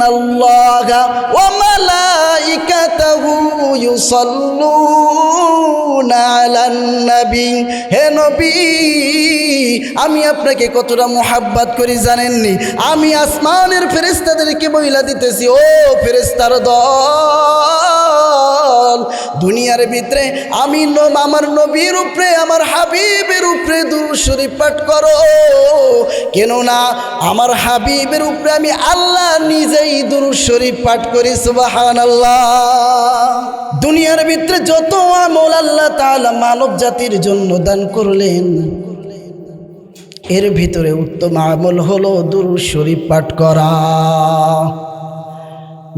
ইন্নাল্লাহা ওয়া মালাইকাতাহু হে নবী, আমি আপনাকে কতটা মোহাব্বত করি জানেননি? আমি আসমানের ফেরেস্তাদেরকে বইলা দিতেছি, ও ফেরেস্তার দল, দুনিয়ার ভিতরে আমি আমার নবীর উপরে, আমার হাবিবের উপরে দুরূদ শরীফ পাঠ করো। কেননা আমার হাবিবের উপরে আমি আল্লাহ নিজেই দুরূদ শরীফ পাঠ করি, সুবহানাল্লাহ। দুনিয়ার ভিতরে যত আমল আল্লাহ তাআলা মানব জাতির জন্য দান করলেন, এর ভিতরে উত্তম আমল হলো দুরুদ শরীফ পাঠ করা।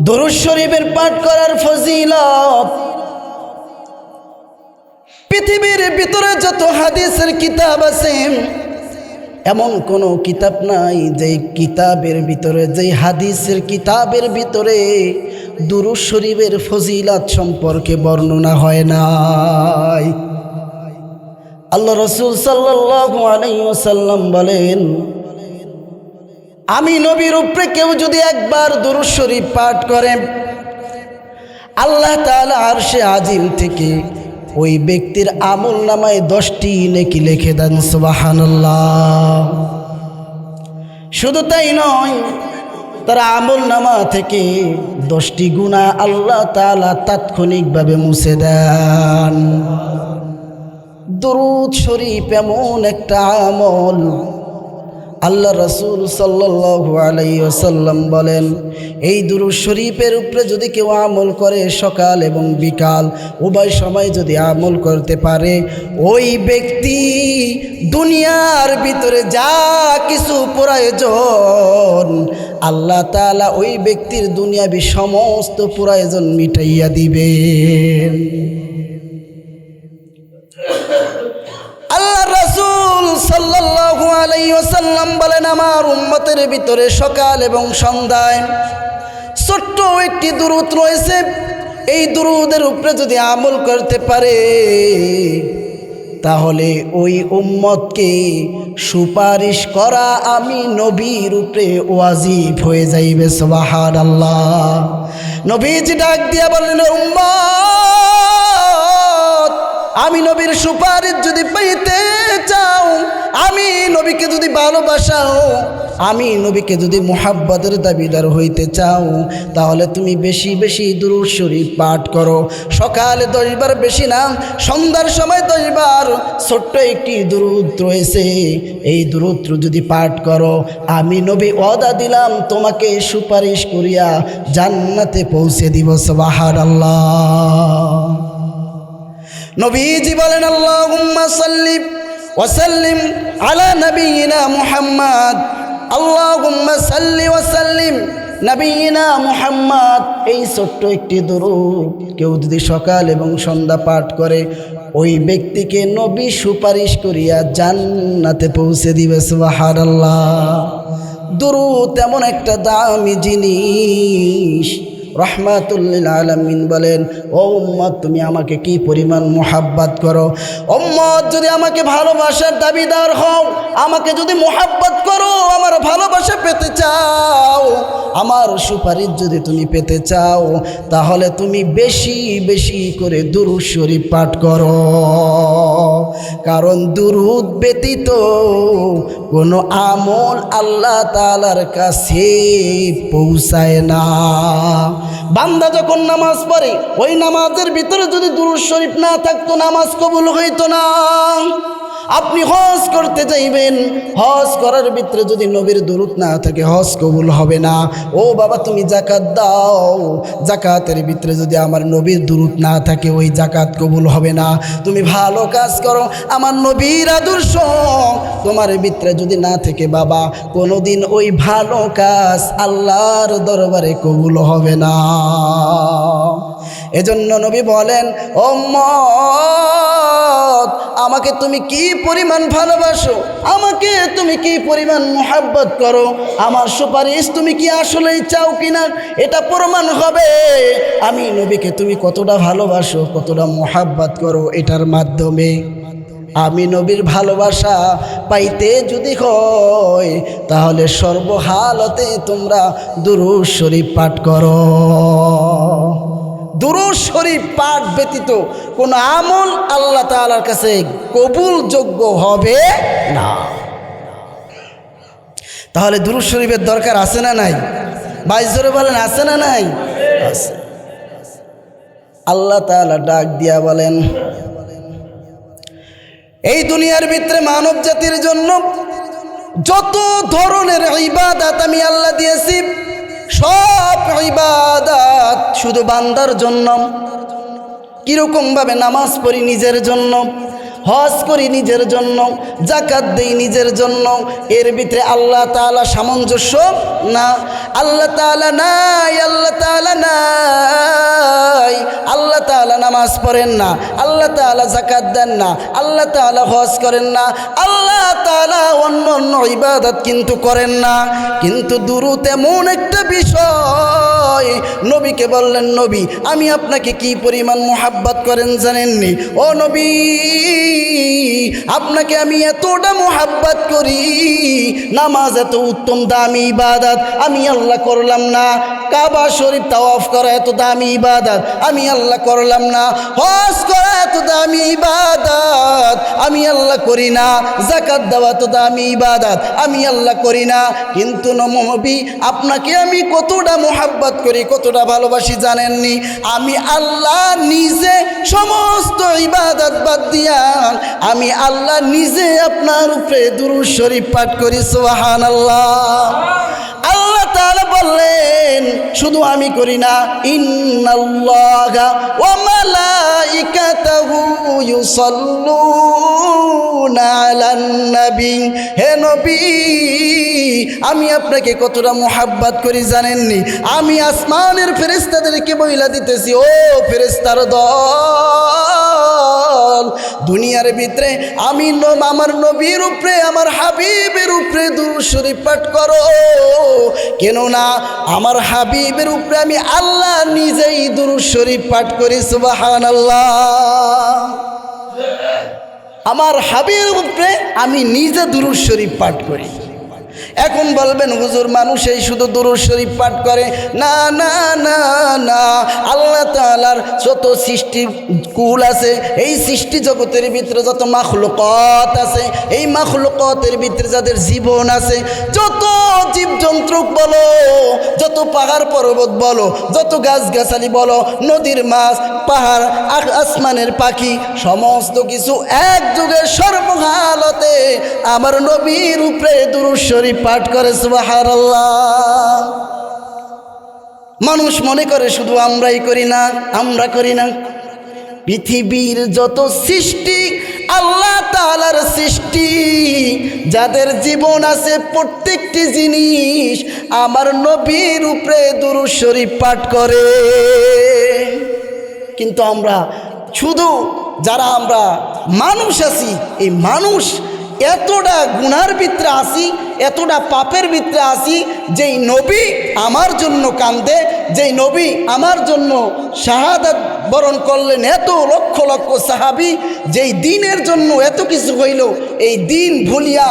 দুরুদ শরীফের পাঠ করার ফজিলত, পৃথিবীর ভিতরে যত হাদিসের কিতাব আছে, এমন কোনো কিতাব নাই যে কিতাবের ভিতরে, যে হাদিসের কিতাবের ভিতরে দুরুদ শরীফের ফজিলাত সম্পর্কে বর্ণনা হয় নাই। আল্লাহ রসুল সাল্লাল্লাহু আলাইহি বলেন, আমি নবীর উপরে কেউ যদি একবার দুরূদ শরীফ পাঠ করেন আল্লাহ তাআলা আরশে আজিম থেকে ওই ব্যক্তির আমল নামায় দশটি নেকি লিখে দেন, সুবহানাল্লাহ। শুধু তাই নয় তার আমল নামা থেকে দশটি গুণা আল্লাহ তালা তাৎক্ষণিকভাবে মুছে দেন। দরুদ শরীফ এমন একটা আমল আল্লাহ রসুল সাল্লাল্লাহু আলাইহি ওয়াসাল্লাম বলেন, এই দুরু শরীফের উপরে যদি কেউ আমল করে সকাল এবং বিকাল, উভয় সময় যদি আমল করতে পারে, ওই ব্যক্তি দুনিয়ার ভিতরে যা কিছু প্রয়োজন, আল্লাহ তাআলা ওই ব্যক্তির দুনিয়াবি সমস্ত প্রয়োজন মিটাইয়া দিবেন। সাল্লাল্লাহু আলাইহি ওয়াসাল্লাম বলেন, আমার উম্মতের ভিতরে সকাল এবং সন্ধ্যায় ছোট্ট একটি দুরুদ রয়েছে। এই দুরুদের উপরে যদি আমল করতে পারে, তাহলে ওই উম্মতকে সুপারিশ করা আমি নবীর উপরে ওয়াজিব হয়ে যাইবে সুবাহান আল্লাহ নবীজি ডাক দিয়া বললেন, উম্মত আমি নবীর সুপারিশ যদি পাইতে চাও, আমি নবীকে যদি ভালোবাসাও, আমি নবীকে যদি মোহাব্বতের দাবিদার হইতে চাও, তাহলে তুমি বেশি বেশি দুরুদ শরীফ পাঠ করো। সকালে দশবার বেশি না, সন্ধ্যার সময় দশবার ছোট্ট একটি দুরুদ রয়েছে। এই দুরুদ যদি পাঠ করো, আমি নবী অদা দিলাম, তোমাকে সুপারিশ করিয়া জান্নাতে পৌঁছে দিব সবাহার আল্লাহ নবীজি বলেন ওয়াসাল্লিম আলা নবিয়িনা মুহাম্মদ। আল্লাহুম্মা সাল্লি নবীনা মুহাম্মদ। এই ছোট্ট একটি দরুদ কেউ যদি সকাল এবং সন্ধ্যা পাঠ করে, ওই ব্যক্তিকে নবী সুপারিশ করিয়া জান্নাতে পৌঁছে দিবে, সুবহানাল্লাহ। দুরুদ তেমন একটা দামি জিনিস। রহমাতুল্লিল আলমিন বলেন, ও উম্মত, তুমি আমাকে কি পরিমাণ মোহাব্বাত করো? উম্মত, যদি আমাকে ভালোবাসার দাবিদার হও, আমাকে যদি মোহাব্বত করো, আমার ভালোবাসা পেতে চাও, আমার সুপারিশ যদি তুমি পেতে চাও, তাহলে তুমি বেশি বেশি করে দুরুদ শরীফ পাঠ করো। কারণ দুরুদ ব্যতীত কোনো আমল আল্লাহ তালার কাছে পৌঁছায় না। বান্দা যখন নামাজ পড়ে, ওই নামাজের ভিতরে যদি দুরুজ শরীফ না থাকতো, নামাজ কবুল হইতো না। আপনি হজ করতে চাইবেন হজ করার ভিতরে যদি নবীর দুরুদ না থাকে, হজ কবুল হবে না। ও বাবা, তুমি জাকাত দাও। জাকাতের ভিতরে যদি আমার নবীর দুরুদ না থাকে, ওই জাকাত কবুল হবে না। তুমি ভালো কাজ করো। আমার নবীর আদর্শ, তোমার ভিতরে যদি না থাকে, বাবা, কোনোদিন ওই ভালো কাজ আল্লাহর দরবারে কবুল হবে না। এজন্য নবী বলেন ও আমাকে তুমি কি পরিমাণ ভালোবাসো? আমাকে তুমি কি পরিমাণ মোহাব্বত করো? আমার সুপারিশ তুমি কি আসলেই চাও কিনা? এটা প্রমাণ হবে। আমি নবীকে তুমি কতটা ভালোবাসো, কতটা মোহাব্বত করো এটার মাধ্যমে। আমি নবীর ভালোবাসা পাইতে যদি হয় তাহলে সর্বহালতে তোমরা দুরুজ শরীফ পাঠ করো। দুরুজ শরীফ পাঠ ব্যতীত কোনো আমল আল্লাহ তাআলার কাছে কবুলযোগ্য হবে না। তাহলে দুরুজ শরীফের দরকার আছে না নাই? বাইশ জোরে বলেন, আছে না নাই? আছে। আল্লাহ তাআলা ডাক দিয়া বলেন, এই দুনিয়ার ভিতরে মানব জাতির জন্য যত ধরনের ইবাদাত আমি আল্লাহ দিয়েছি সব ইবাদাত শুধু বান্দার জন্য। কীরকমভাবে নামাজ পড়ি নিজের জন্য। হজ করি নিজের জন্য জাকাত দেই নিজের জন্য, এর ভিতরে আল্লাহ তাআলা সামঞ্জস্য না? আল্লাহ তাআলা নাই, আল্লাহ তাআলা নাই। আল্লাহ তাআলা নামাজ পড়েন না, আল্লাহ তাআলা জাকাত দেন না, আল্লাহ তাআলা হজ করেন না, আল্লাহ তাআলা অন্য অন্য ইবাদত কিন্তু করেন না। কিন্তু দুরুত এমন একটা বিষয়, নবীকে বললেন, নবী, আমি আপনাকে কি পরিমাণ মোহাব্বত করেন জানেননি? ও নবী আপনাকে আমি এতটা মোহাব্বত করি। নামাজ এত উত্তম দামি ইবাদত, আমি আল্লাহ করলাম না। কাবা শরীফ তাওয়াফ করা এত দামি ইবাদত, আমি আল্লাহ করলাম না। হজ করা এত দামি ইবাদত, আমি আল্লাহ করি না। জাকাত দেওয়া এত দামি ইবাদত, আমি আল্লাহ করি না। কিন্তু নবী, আপনাকে আমি কতটা মোহাব্বত করি, কতটা ভালোবাসি জানেননি? আমি আল্লাহ নিজে সমস্ত ইবাদত বাদ দিয়া আমি আল্লাহ নিজে আপনার উপরে দুরু শরীফ পাঠ করি সোহান আল্লাহ বললেন, শুধু আমি করি না হে নবী, আমি আপনাকে কতটা মোহাব্বত করি জানেননি? আমি আসমানের ফেরেশতাদেরকে বইলা দিতেছি, ও ফেরেশতার দল, দুনিয়ার ভিতরে আমি আমার নবীর উপরে, আমার হাবিবের উপরে দুরূদ শরীফ পাঠ করো। কেননা আমার হাবিবের উপরে আমি আল্লাহ নিজেই দুরুদ শরীফ পাঠ করি সুবাহান আল্লাহ আমার হাবিবের উপরে আমি নিজে দুরুদ শরীফ পাঠ করি। এখন বলবেন, হুজুর, মানুষ এই শুধু দুরূদ শরীফ পাঠ করে। না না না না, আল্লাহ তাআলার যত সৃষ্টি কুল আছে, এই সৃষ্টি জগতের ভিতরে যত মাখলুকত আছে, এই মাখলুকতের ভিতরে যাদের জীবন আছে, যত জীবজন্তু বলো, যত পাহাড় পর্বত বলো, যত গাছগাছালি বলো, নদীর মাছ, পাহাড় আসমানের পাখি, সমস্ত কিছু এক যুগের সর্বহালতে আমার নবীর উপরে দুরূদ শরীফ পাঠ করে, সুবহানাল্লাহ। মানুষ মনে করে শুধু আমরাই করি না, আমরা করি না। পৃথিবীর যত সৃষ্টি, আল্লাহ তালার সৃষ্টি। যাদের জীবন আছে প্রত্যেকটি জিনিস, আমার নবীর উপরে দুরূদ শরীফ পাঠ করে। কিন্তু আমরা, শুধু যারা আমরা মানুষ আছি, এই মানুষ এতটা গুণার ভিতরে আসি, এতটা পাপের ভিতরে আসি, যেই নবী আমার জন্য কান্দে, যেই নবী আমার জন্য শাহাদাত বরণ করলেন এত লক্ষ লক্ষ সাহাবি, যেই দিনের জন্য এত কিছু হইল, এই দিন ভুলিয়া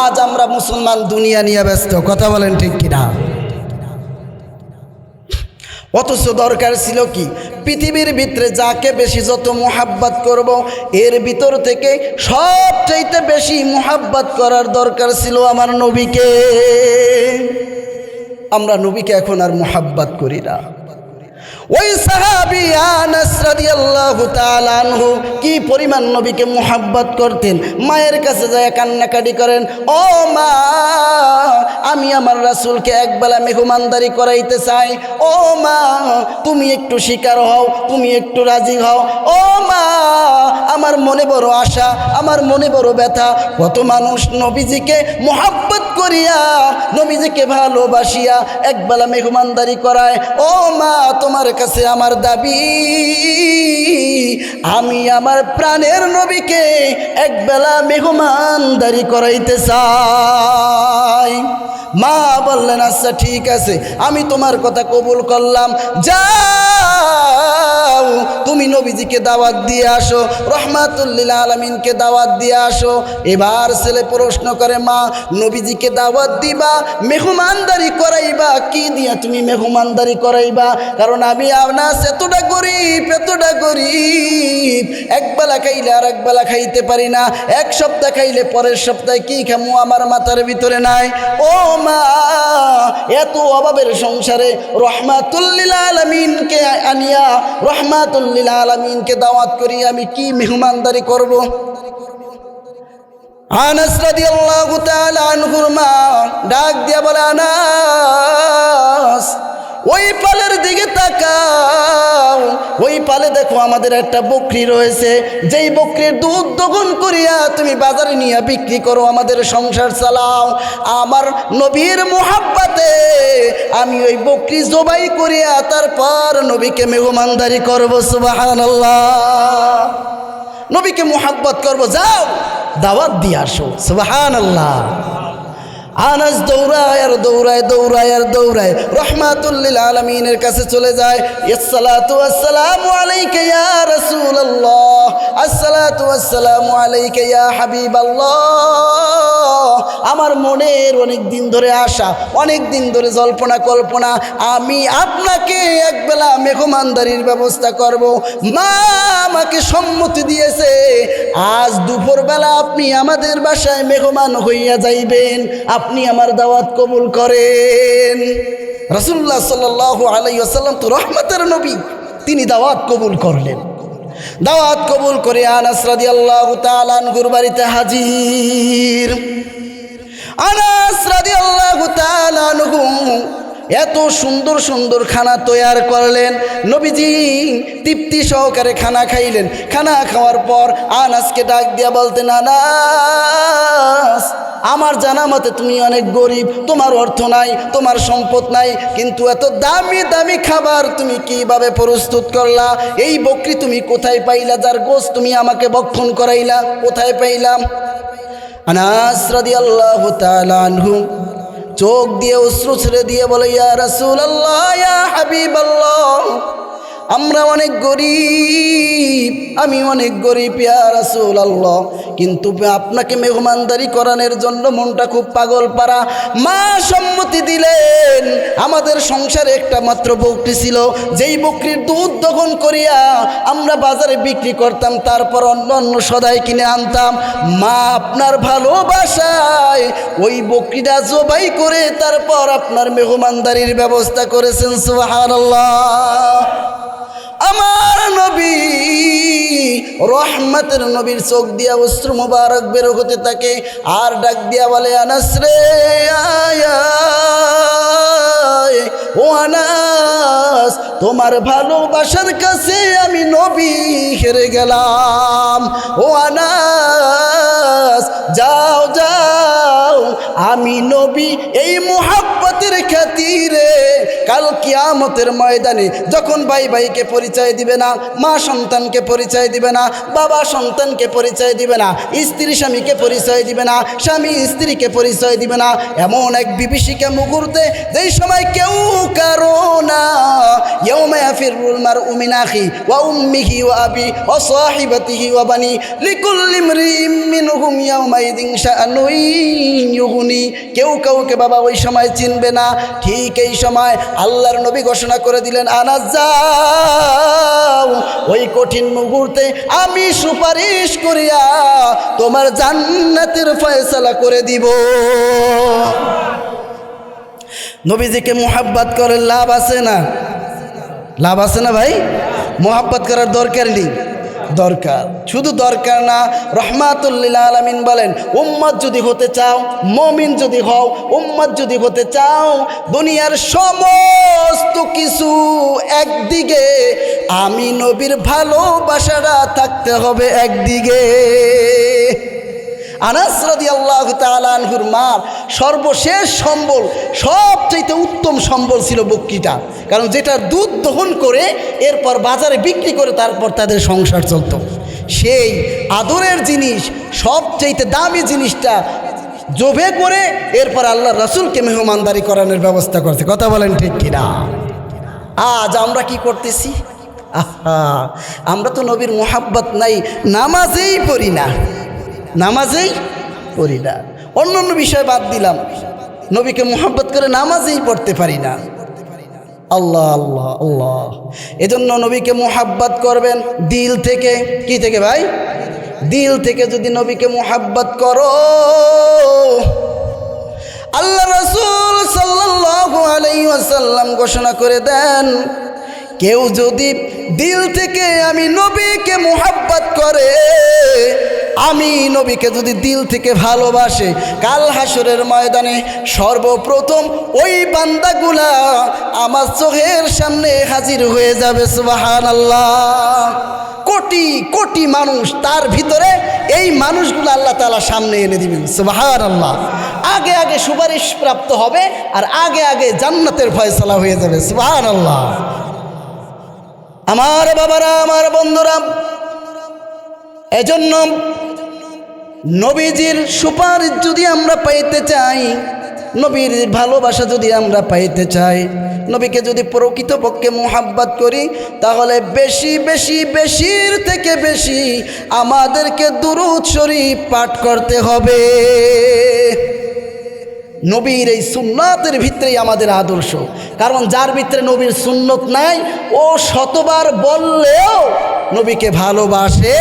আজ আমরা মুসলমান দুনিয়া নিয়ে ব্যস্ত। কথা বলেন ঠিক কিনা? অথচ দরকার ছিল কি? পৃথিবীর ভিতরে যাকে বেশি যত মোহাব্বাত করব, এর ভিতর থেকে সবচাইতে বেশি মোহাব্বাত করার দরকার ছিল আমার নবীকে। আমরা নবীকে এখন আর মোহাব্বাত করি না। ওই সাহাবি আনাস রাদিয়াল্লাহু তাআলা আনহু কি পরিমাণ নবীকে মোহাব্বত করতেন? মায়ের কাছে যায় কান্নাকাটি করেন, ও মা, আমি আমার রাসূলকে একবেলা মেহমানদারি করাইতে চাই। ও মা, তুমি একটু শিকার হও, তুমি একটু রাজি হও। ও মা, আমার মনে বড় আশা, আমার মনে বড় ব্যথা। কত মানুষ নবীজিকে মোহাব্বত করিয়া, নবীজিকে ভালোবাসিয়া একবেলা মেহমানদারি করায়। ও মা, তোমার কাছে আমার দাবি আমি আমার প্রাণের নবীকে একবেলা মেহমানদারি করাইতে চাই। মা বললেন আচ্ছা ঠিক আছে, আমি তোমার কথা কবুল করলাম। যাও, তুমি নবীজিকে দাওয়াত দিয়ে আসো, রহমাতুল্লিল আলমিনকে দাওয়াত দিয়ে আসো। এবার ছেলে প্রশ্ন করে, মা, নবীজিকে দাওয়াত দিবা, মেহমানদারি করাইবা? কি দিয়া তুমি মেহমানদারি করাইবা? কারণ আমি আপনার এতটা গরিব এতটা গরিব। একবেলা খাইলে আর একবেলা খাইতে পারি না। এক সপ্তাহ খাইলে পরের সপ্তাহে কি খামু? আমার মাথার ভিতরে নাই। ও মা, এত অভাবের সংসারে রহমাতুল্লিল আলমিনকে আনিয়া, রহমাতুল্লিল আলমিনকে দাওয়াত করি আমি কি মেহমানদারি করব? আনাস ডাক দিয়া বলে, আনাস, ওই পালের দিকে তাকাও। ওই পালে দেখো আমাদের একটা বকরি রয়েছে। যেই বকরির দুধ দহন করিয়া তুমি বাজারে নিয়ে বিক্রি করো আমাদের সংসার চালাও। আমার নবীর মোহাব্বাতে আমি ওই বকরি জবাই করিয়া তারপর নবীকে মেহমানদারি করব, সুবহানাল্লাহ। নবীকে মোহাব্বত করব, যাও, দাওয়াত দিয়ে আসো সুবাহান আল্লাহ আনাস দৌড়ায় আর দৌড়ায় দৌড়ায় আর দৌড়ায়। রহমাতুল্লিল আলমিনের কাছে চলে যায়। আসসালাতু আসসালামু আলাইকা ইয়া রাসূলুল্লাহ। আসসালাতু আসসালামু আলাইকা ইয়া হাবিবাল্লাহ। আমার মনের অনেক দিন ধরে আশা, অনেক দিন ধরে জল্পনা, কল্পনা, আমি আপনাকে একবেলা মেহমানদারির ব্যবস্থা করব। মা আমাকে সম্মতি দিয়েছে, আজ দুপুরবেলা আপনি আমাদের বাসায় মেহমান হইয়া যাইবেন। আপনি আমার দাওয়াত কবুল করেন। রসুল্লাহ সাল্লাহ আলাই আসাল্লাম তো রহমতের নবী, তিনি দাওয়াত কবুল করলেন। দাওয়াত কবুল করে আনাস রাজি আল্লাহ তালানগুর বাড়িতে হাজির। আনাস রাজি আল্লাহ আনহু এত সুন্দর সুন্দর খানা তৈয়ার করলেন। নবীজি তৃপ্তি সহকারে খানা খাইলেন। খানা খাওয়ার পর আনাসকে ডাক দিয়া বলতেন, আনাস, আমার জানা মতে তুমি অনেক গরিব, তোমার অর্থ নাই, তোমার সম্পদ নাই, কিন্তু এত দামি দামি খাবার তুমি কীভাবে প্রস্তুত করলা? এই বকরি তুমি কোথায় পাইলা? যার গোস তুমি আমাকে বক্ষণ করাইলা, কোথায় পাইলাম? আনাস রাদিয়াল্লাহু তাআলা আনহু চোখ দিয়ে অশ্রু ছেড়ে দিয়ে বলে ইয়া রাসূলুল্লাহ ইয়া হাবিবাল্লাহ। আমরা অনেক গরিব, আমি অনেক গরিব, ইয়া রাসূলুল্লাহ। কিন্তু আপনাকে মেহমানদারি করানোর জন্য মনটা খুব পাগল পারা মা সম্মতি দিলেন, আমাদের সংসারে একটা মাত্র বকরি ছিল। যেই বকরির দুধ দহন করিয়া আমরা বাজারে বিক্রি করতাম, তারপর অন্য অন্য সদাই কিনে আনতাম। মা আপনার ভালোবাসায় ওই বকরিটা জবাই করে তারপর আপনার মেহমানদারির ব্যবস্থা করেছেন, সুবহানাল্লাহ। আমার নবী রহমতের নবীর চোখ দিয়া অস্ত্র মুবারক বের হতে থাকে, আর ডাক দিয়া বলে, আনাস রে ও আনাস, তোমার ভালোবাসার কাছে আমি নবী হেরে গেলাম। ও আনাস, যাও যাও আমি নবী, এই মোহাব্বতের খাতিরে কাল কিয়ামতের ময়দানে যখন ভাই ভাইকে পরিচয় দিবে না, মা সন্তানকে পরিচয় দিবে না, বাবা সন্তানকে পরিচয় দিবে না, স্ত্রী স্বামীকে পরিচয় দিবে না, স্বামী স্ত্রীকে পরিচয় দিবে না, এমন এক বিভীষিকা মুহূর্তে যেই সময় কেউ কারও না ফিরুল মার উমিনাখি ওয়া উম্মিহি ওয়া আবি ওয়া সাহিবাতিহি ওয়া বানি লিকুল্লি ইমরিম মিনহুম ইয়াউমাইদিন শাআনুন ইউগনি কেউ কাউকে বাবা ওই সময় চিনবে না। ঠিক এই সময় আল্লাহর নবী ঘোষণা করে দিলেন আনাজ যাও ওই কঠিন মুহূর্তে আমি সুপারিশ করিয়া তোমার জান্নাতের ফয়সালা করে দিব। নবীজিকে মোহাব্বত করে লাভ আছে না? লাভ আছে না ভাই? মোহাব্বত করার দরকার নেই। দরকার। শুধু দরকার না রহমাতুল্লিল আলমিন বলেন, উম্মত যদি হতে চাও, মমিন যদি হও, উম্মত যদি হতে চাও, দুনিয়ার সমস্ত কিছু একদিকে, আমি নবীর ভালোবাসাটা থাকতে হবে একদিকে। আনাস রাদি আল্লাহ তালানহুর মার সর্বশেষ সম্বল, সবচাইতে উত্তম সম্বল ছিল বক্রিটা। কারণ যেটা দুধ দহন করে, এরপর বাজারে বিক্রি করে, তারপর তাদের সংসার চলত। সেই আদরের জিনিস, সবচাইতে দামি জিনিসটা জোভে করে, এরপর আল্লাহ রসুলকে মেহমানদারি করানোর ব্যবস্থা করছে। কথা বলেন ঠিক কিনা? আজ আমরা কি করতেছি? আহা, আমরা তো নবীর মোহাব্বত নাই, নামাজেই পড়ি না। নামাজেই পড়ি না। অন্য অন্য বিষয় বাদ দিলাম। নবীকে মোহাব্বত করে নামাজেই পড়তে পারি না। আল্লাহ আল্লাহ আল্লাহ। এজন্য নবীকে মোহাব্বত করবেন দিল থেকে। কি থেকে ভাই? দিল থেকে যদি নবীকে মোহাব্বত করো। আল্লাহ রসুল ওয়াসাল্লাম ঘোষণা করে দেন, কেউ যদি দিল থেকে আমি নবীকে মোহাব্বত করে আমি নবীকে যদি দিল থেকে ভালোবাসে, কাল হাসরের ময়দানে সর্বপ্রথম ওই বান্দাগুলা আমার চোখের সামনে হাজির হয়ে যাবে সুবাহান আল্লাহ কোটি কোটি মানুষ তার ভিতরে এই মানুষগুলো আল্লাহ তালা সামনে এনে দিবেন সুবাহান আল্লাহ আগে আগে সুপারিশ প্রাপ্ত হবে আর আগে আগে জান্নাতের ফয়সলা হয়ে যাবে সুবাহান আল্লাহ আমার বাবারা, আমার বন্ধুরা এজন্য নবীজির সুপারিশ যদি আমরা পাইতে চাই, নবীর ভালোবাসা যদি আমরা পাইতে চাই, নবীকে যদি প্রকৃতপক্ষে মোহাব্বত করি, তাহলে বেশি বেশি, বেশির থেকে বেশি আমাদেরকে দুরুৎ শরীফ পাঠ করতে হবে। নবীর এই সুন্নতের ভিতরেই আমাদের আদর্শ। কারণ যার ভিতরে নবীর সুন্নত নাই, ও শতবার বললেও নবীকে ভালোবাসে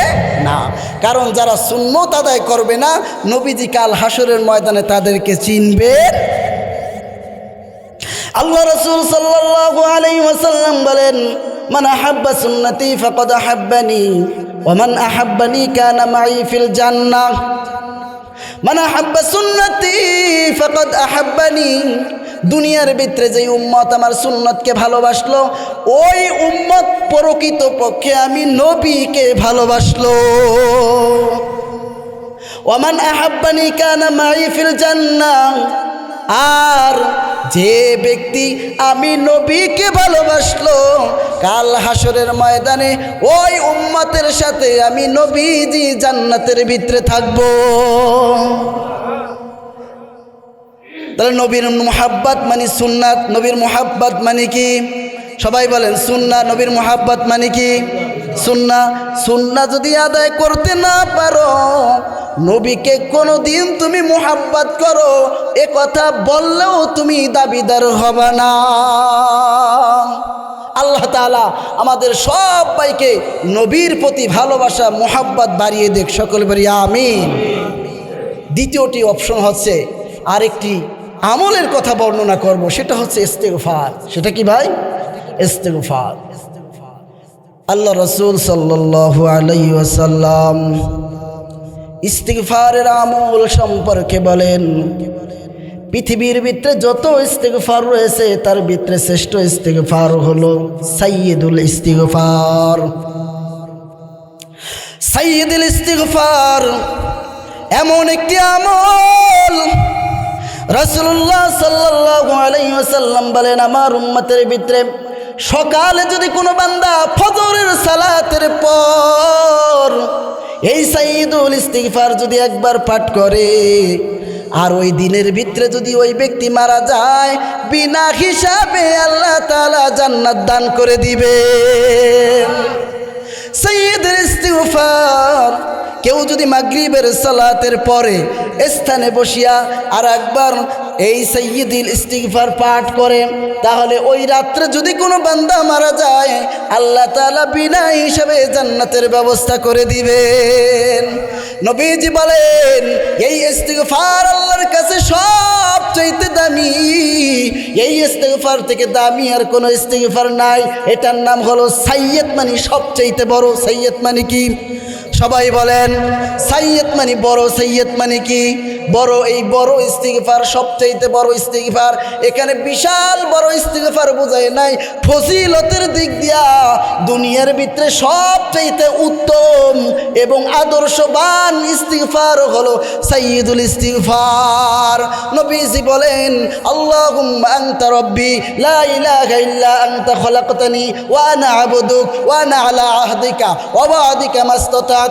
না। কারণ যারা সুন্নত আদায় করবে না, নবীজি কাল হাসরের ময়দানে তাদেরকে চিনবে। আল্লাহ রসুল সাল্লাল্লাহু আলাইহি ওয়াসাল্লাম বলেন, মান আহাব্বা সুন্নতি ওয়া মান আহাব্বানি কানা মাই ফিল জান্নাহ। মান আহাব্বা সুন্নতি ফাকাদ আহাব্বানি। দুনিয়ার ভিতরে যেই উম্মত আমার সুন্নতকে ভালোবাসলো, ওই উম্মত প্রকৃত পক্ষে আমি নবীকে ভালোবাসলো। ওমান আহাব্বানি কানা মাই ফিল জান্নাহ। আর যে ব্যক্তি আমি নবীকে ভালোবাসলো, কাল হাসরের ময়দানে ওই উম্মাতের সাথে আমি নবীজি জান্নাতের ভিতরে থাকব। তাহলে নবীর মোহাব্বাত মানে সুন্নাত, নবীর মোহাব্বাত মানে কি? সবাই বলেন, সুন্না নবীর মোহাব্বত মানে কি? সুন্না সুন্না যদি আদায় করতে না পারো, নবীকে কোনো দিন তুমি মোহাব্বত করো, এ কথা বললেও তুমি দাবিদার হবে না। আল্লাহ তালা আমাদের সবাইকে নবীর প্রতি ভালোবাসা, মোহাব্বত বাড়িয়ে দেখ সকল বাড়ি আমিন। দ্বিতীয়টি অপশন হচ্ছে, আরেকটি আমলের কথা বর্ণনা করব, সেটা হচ্ছে ইস্তেগফার। সেটা কি ভাই? ইস্তেগফার। আল্লাহ রসুল ওয়াসাল্লাম ইস্তিগফারের আমল সম্পর্কে বলেন, পৃথিবীর ভিতরে যত ইস্তিগফার রয়েছে, তার ভিতরে শ্রেষ্ঠ ইস্তিগফার হলো সাইয়্যিদুল ইস্তিগফার। সাইয়্যিদুল ইস্তিগফার এমন একটি আমল রাসূলুল্লাহ সাল্লাল্লাহু আলাইহি ওয়াসাল্লাম বলেন, আমার উম্মতের ভিতরে সকালে যদি কোনো বান্দা ফজরের সালাতের পর এই সাইদুল ইস্তিগফার যদি একবার পাঠ করে, আর ওই দিনের ভিতরে যদি ওই ব্যক্তি মারা যায়, বিনা হিসাবে আল্লাহ তালা জান্নাত দান করে দিবে। সৈয়দের ইস্তিগফার, কেউ যদি মাগরিবের সালাতের পরে স্থানে বসিয়া আর একবার এই সৈয়দিল ইস্তিগফার পাঠ করে, তাহলে ওই রাত্রে যদি কোনো বান্দা মারা যায়, আল্লাহ তাআলা বিনা হিসাবে জান্নাতের ব্যবস্থা করে দিবেন। নবীজি বলেন, এই ইস্তিগফার আল্লাহর কাছে সব চাইতে দামি। এই ইস্তিগফার থেকে দামি আর কোনো ইস্তিগফার নাই। এটার নাম হলো সাইয়্যদ মানে সবচাইতে বড় সাইয়্যদ মানি কি? সবাই বলেন, সাইয়দ মানে বড় সৈয়দ মানে কি? বড়, এই বড় ইস্তিগফার সবচাইতে বড় ইস্তিগফার। এখানে বিশাল বড় ইস্তিগফার বোঝায় নাই। ফজিলতের দিক দিয়া দুনিয়ার ভিতরে সবচাইতে উত্তম এবং আদর্শবান ইস্তিগফার হলো সাইয়দুল ইস্তিগফার। নবীজি বলেন, আল্লাহুম্মা আনতা রব্বি, লা ইলাহা ইল্লা আনতা খলাকতানি, ওয়া আনা আবদুক, ওয়া আনা আলা আহদিকা, ওয়া ওয়াদিকা মাস্তাতাতু।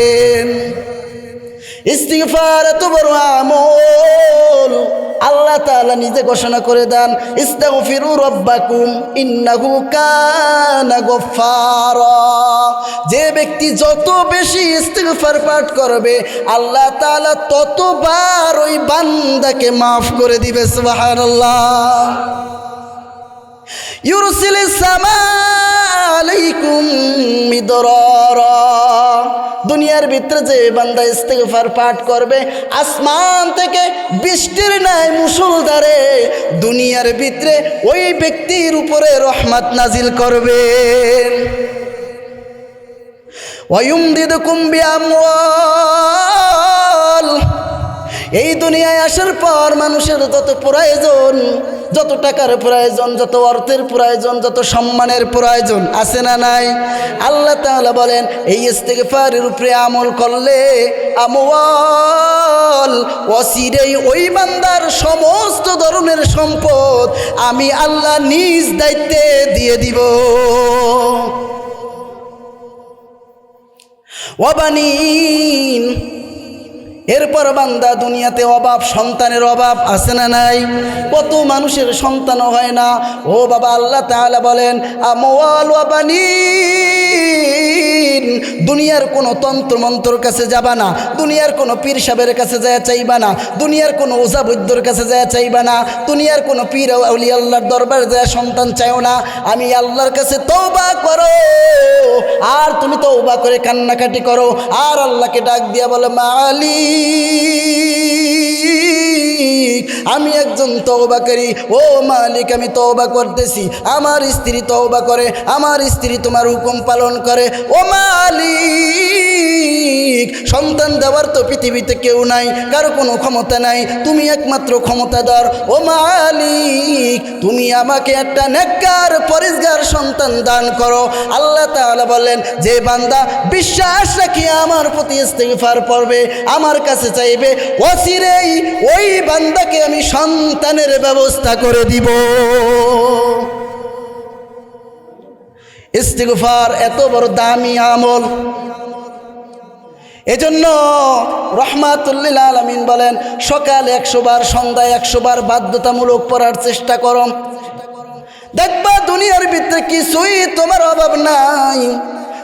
দিবেন ইস্তিগফার এত বড় আমল। আল্লাহ তাআলা নিজে ঘোষণা করে দেন, ইস্তাগফিরু রাব্বাকুম ইন্নাহু কানা গফফারা। যে ব্যক্তি যত বেশি ইস্তিগফার পাঠ করবে, আল্লাহ তাআলা ততবার ওই বান্দাকে মাফ করে দিবে, সুবহানাল্লাহ। দুনিয়ার ভিতরে যে বান্দা ইস্তেগফার পাঠ করবে, আসমান থেকে বৃষ্টির নাই মুসুলধারে দুনিয়ার ভিতরে ওই ব্যক্তির উপরে রহমত নাজিল করবেন ওয়ুমদিদকুম বিআমওয়াল। এই দুনিয়ায় আসার পর মানুষের যত প্রয়োজন যত টাকার প্রয়োজন, যত অর্থের প্রয়োজন, যত সম্মানের প্রয়োজন আছে না নাই? আল্লাহ তাআলা বলেন, এই ইস্তেগফারের উপরে আমল করলে আমওয়াল ওসিরেই ওই বান্দার সমস্ত ধরনের সম্পদ আমি আল্লাহ নিজ দায়িত্বে দিয়ে দিব। ওবানিন এরপর বান্দা দুনিয়াতে অভাব, সন্তানের অভাব আছে না নাই? কত মানুষের সন্তানও হয় না। ও বাবা, আল্লাহ তাআলা বলেন ওয়াবানিন দুনিয়ার কোনো তন্ত্র মন্ত্রর কাছে যাবা না, দুনিয়ার কোনো পীর সাহেবের কাছে যায় চাইবা না, দুনিয়ার কোনো ওজা বৈদ্যর কাছে যায় চাইবা না, দুনিয়ার কোনো পীর আউলি আল্লাহর দরবার যায় সন্তান চাইও না। আমি আল্লাহর কাছে তওবা করো, আর তুমি তওবা করে কান্নাকাটি করো, আর আল্লাহকে ডাক দিয়া বলে العظيم মালিক, আমি একজন তওবাকারী ও মালিক, আমি তওবা করতেছি। আমার স্ত্রী তওবা করে, আমার স্ত্রী তোমার হুকুম পালন করে। ও মালিক, সন্তান দেওয়ার তো পৃথিবীতে কেউ নাই, কারও কোনো ক্ষমতা নাই, তুমি একমাত্র ক্ষমতাধর। ও মালিক, তুমি আমাকে একটা নেককার, পরিষ্কার সন্তান দান করো। আল্লাহ তাআলা বলেন যে বান্দা বিশ্বাস রাখি আমার প্রতি ইস্তেগফার পড়বে, আমার কাছে চাইবে, ওসিরেই ওই বান্দাকে আমি সন্তানের ব্যবস্থা করে দিব। ইস্তিগফার এত বড় দামি আমল। এজন্য রহমাতুল্লিল আলমিন বলেন, সকাল একশো বার সন্ধ্যায় একশো বার বাধ্যতামূলক পড়ার চেষ্টা করো। দেখবা দুনিয়ার ভিতরে কিছুই তোমার অভাব নাই।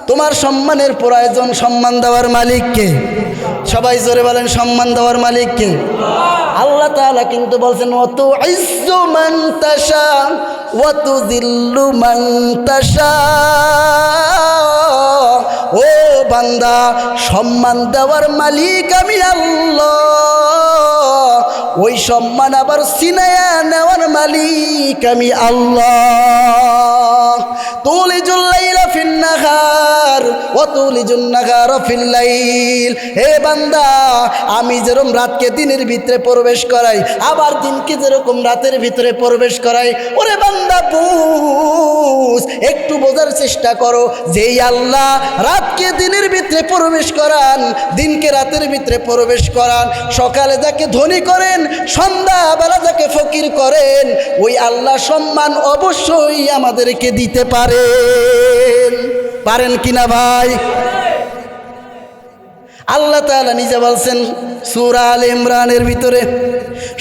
তোমার সম্মানের প্রয়োজন সম্মান দেওয়ার মালিককে। সবাই জোরে বলেন, সম্মান দেওয়ার মালিককে। আল্লাহ তাআলা কিন্তু বলছেন অত ইজ্জু মান তাশা ওয়াতু জিল্লু মান ও বান্দা, সম্মান দেওয়ার মালিক আমি আল্লাহ। ওই সম্মান আবার সিনায়া নেওয়ার মালিক আমি আল্লাহ। তুলিজুল্লাইলা ফিন্নাহার ও তুলিজুন্নাহার ফিল্লাইল। হে বান্দা, আমি যেরকম রাতকে দিনের ভিতরে প্রবেশ করাই, আবার দিনকে যেরকম রাতের ভিতরে প্রবেশ করাই, ওরে বান্দা, বুঝ, একটু বোঝার চেষ্টা করো, যেই আল্লাহ রাতকে দিনের ভিতরে প্রবেশ করান, দিনকে রাতের ভিতরে প্রবেশ করান, সকালে যাকে ধনী করেন, সন্ধ্যাবেলা যাকে ফকির করেন, ওই আল্লাহ সম্মান অবশ্যই আমাদেরকে দিতে পারেন। পারেন কিনা ভাই? আল্লাহ তাআলা নিজে বলছেন, সুরা আল ইমরানের ভিতরে,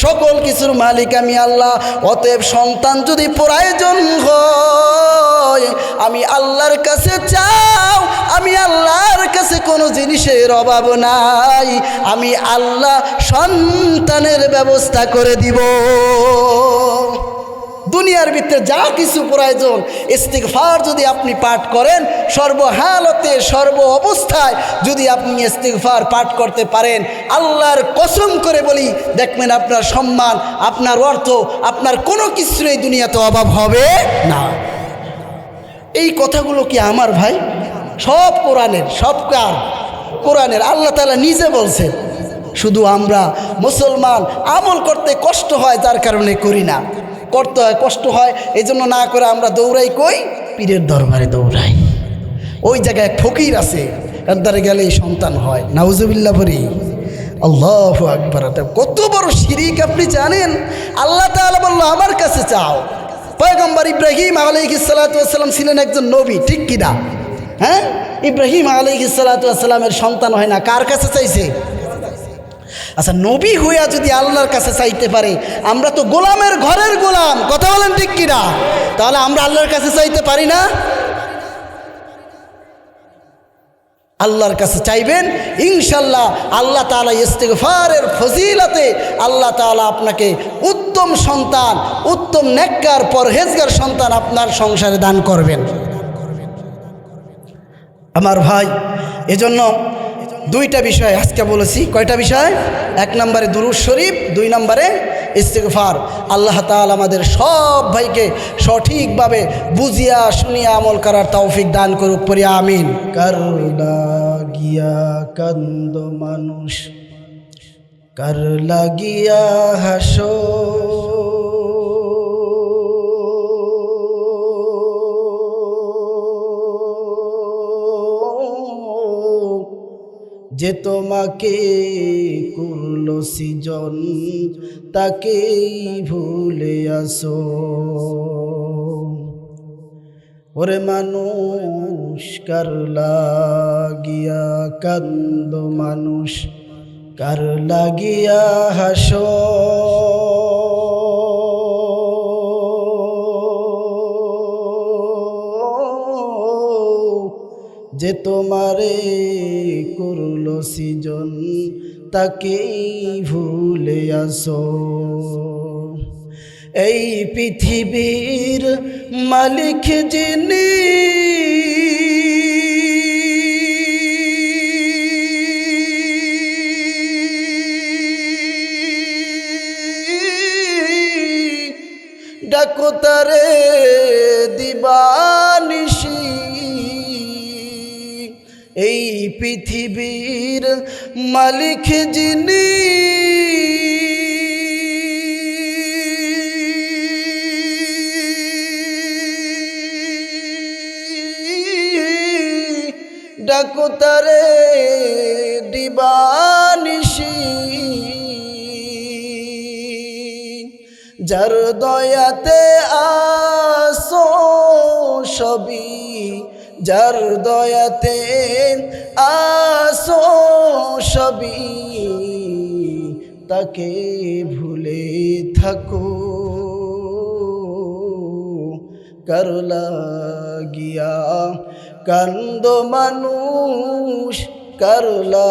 সকল কিছুর মালিক আমি আল্লাহ, অতএব সন্তান যদি প্রয়োজন হয়, আমি আল্লাহর কাছে চাও, আমি আল্লাহর কাছে কোনো জিনিসের অভাব নাই, আমি আল্লাহ সন্তানের ব্যবস্থা করে দিব। দুনিয়ার ভিতরে যা কিছু প্রয়োজন, ইস্তিগফার যদি আপনি পাঠ করেন, সর্বহালতে, সর্ব অবস্থায় যদি আপনি ইস্তিগফার পাঠ করতে পারেন, আল্লাহর কসম করে বলি, দেখবেন আপনার সম্মান, আপনার অর্থ, আপনার কোনো কিছুর এই দুনিয়াতে অভাব হবে না। এই কথাগুলো কি আমার ভাই? সব কোরআনের, সব কার? কোরআনের, আল্লাহ তালা নিজে বলছেন, শুধু আমরা মুসলমান আমল করতে কষ্ট হয়, যার কারণে করি না। করতে হয়, কষ্ট হয় এই জন্য না করে আমরা দৌড়াই কই? পীরের দরবারে দৌড়াই। ওই জায়গায় ফকির আছে এর দ্বারে গেলেই সন্তান হয়। নাউজুবিল্লা বলি আল্লাহ আকবর। কত বড় শিরিক, আপনি জানেন? আল্লাহ তাআলা বলল, আমার কাছে চাও। পয়গম্বর ইব্রাহিম আলাইহিস সালাম ছিলেন একজন নবী, ঠিক কিনা হ্যাঁ? ইব্রাহিম আলাইহিস সালামের সন্তান হয় না। কার কাছে চাইছে? আচ্ছা নবী হইয়া যদি আল্লাহর কাছে চাইতে পারে, আমরা তো গোলামের ঘরের গোলাম, কথা বলেন ঠিক কিনা? তাহলে আমরা আল্লাহর কাছে চাইতে পারি না? আল্লাহর কাছে চাইবেন, ইনশাল্লাহ আল্লাহ তালা ইস্তেগফারের ফজিলাতে আল্লাহ তালা আপনাকে উত্তম সন্তান, উত্তম নেককার, পরহেজগার সন্তান আপনার সংসারে দান করবেন। আমার ভাই, এজন্য দুইটা বিষয় আজকে বলেছি। কয়টা বিষয়? এক নম্বরে দুরুজ শরীফ, দুই নম্বরে ইস্তেগফার। আল্লাহ তাআলা আমাদের সব ভাইকে সঠিকভাবে বুঝিয়া, শুনিয়া আমল করার তৌফিক দান করুক পরি, আমিন। গিয়া কান্দ মানুষ, কার লাগিয়া হাসো যে তোমাকে করল সৃজন, তাকেই ভুলে আসো। ওরে মানুষ, কার লাগিয়া কান্দ মানুষ, কার লাগিয়া হাসো। যে তোমারে করল সৃজন তাকেই ভুলে আসো। এই পৃথিবীর মালিক যিনি ডাকো তারে। পৃথিবীর মালিক যিনি। ডাকো তারে দিবানিশি। যার দয়াতে আসো সবই। যার দয়াতে আসো সবই তাকে ভুলে থাকো। করলা গিয়া কান্দ মানুষ করলা